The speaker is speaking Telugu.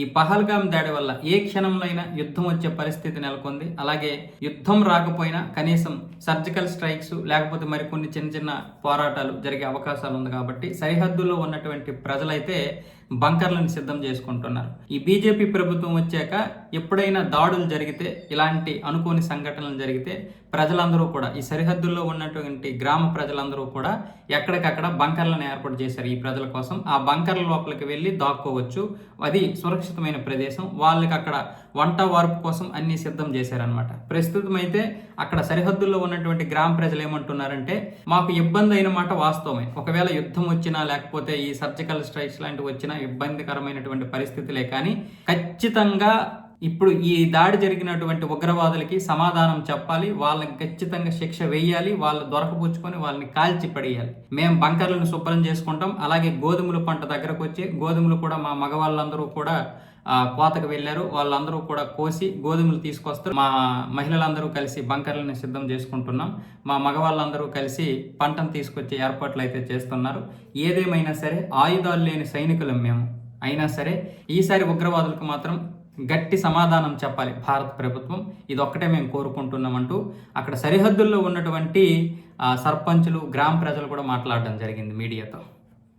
ఈ పహల్గాం దాడి వల్ల ఏ క్షణంలో అయినా యుద్ధం వచ్చే పరిస్థితి నెలకొంది. అలాగే యుద్ధం రాకపోయినా కనీసం సర్జికల్ స్ట్రైక్స్ లేకపోతే మరికొన్ని చిన్న చిన్న పోరాటాలు జరిగే అవకాశాలు ఉంది కాబట్టి సరిహద్దుల్లో ఉన్నటువంటి ప్రజలైతే బంకర్లను సిద్ధం చేసుకుంటున్నారు. ఈ బీజేపీ ప్రభుత్వం వచ్చాక ఎప్పుడైనా దాడులు జరిగితే ఇలాంటి అనుకోని సంఘటనలు జరిగితే ప్రజలందరూ కూడా ఈ సరిహద్దుల్లో ఉన్నటువంటి గ్రామ ప్రజలందరూ కూడా ఎక్కడికక్కడ బంకర్లను ఏర్పాటు చేశారు ఈ ప్రజల కోసం. ఆ బంకర్ల లోపలికి వెళ్ళి దాక్కోవచ్చు. అది సురక్షితమైన ప్రదేశం. వాళ్ళకి అక్కడ వంట వార్పు కోసం అన్ని సిద్ధం చేశారనమాట ప్రస్తుతం అయితే అక్కడ సరిహద్దుల్లో ఉన్నటువంటి గ్రామ ప్రజలు ఏమంటున్నారంటే మాకు ఇబ్బంది అయిన మాట వాస్తవమే. ఒకవేళ యుద్ధం వచ్చినా లేకపోతే ఈ సర్జికల్ స్ట్రైక్స్ లాంటివి వచ్చినా ఇబ్బందికరమైనటువంటి పరిస్థితులే కానీ ఖచ్చితంగా ఇప్పుడు ఈ దాడి జరిగినటువంటి ఉగ్రవాదులకి సమాధానం చెప్పాలి. వాళ్ళని ఖచ్చితంగా శిక్ష వేయాలి. వాళ్ళు దొరకపుచ్చుకొని వాళ్ళని కాల్చి పడేయాలి. మేము బంకర్లను శుభ్రం చేసుకుంటాం. అలాగే గోధుమల పంట దగ్గరకు వచ్చి గోధుమలు కూడా మా మగవాళ్ళందరూ కూడా కోతకు వెళ్ళారు. వాళ్ళందరూ కూడా కోసి గోధుమలు తీసుకొస్తారు. మా మహిళలందరూ కలిసి బంకర్లను సిద్ధం చేసుకుంటున్నాం. మా మగవాళ్ళందరూ కలిసి పంటను తీసుకొచ్చే ఏర్పాట్లు అయితే చేస్తున్నారు. ఏదేమైనా సరే ఆయుధాలు లేని సైనికులం మేము. అయినా సరే ఈసారి ఉగ్రవాదులకు మాత్రం గట్టి సమాధానం చెప్పాలి భారత ప్రభుత్వం. ఇది ఒక్కటే మేము కోరుకుంటున్నామంటూ అక్కడ సరిహద్దుల్లో ఉన్నటువంటి సర్పంచులు గ్రామ ప్రజలు కూడా మాట్లాడడం జరిగింది మీడియాతో.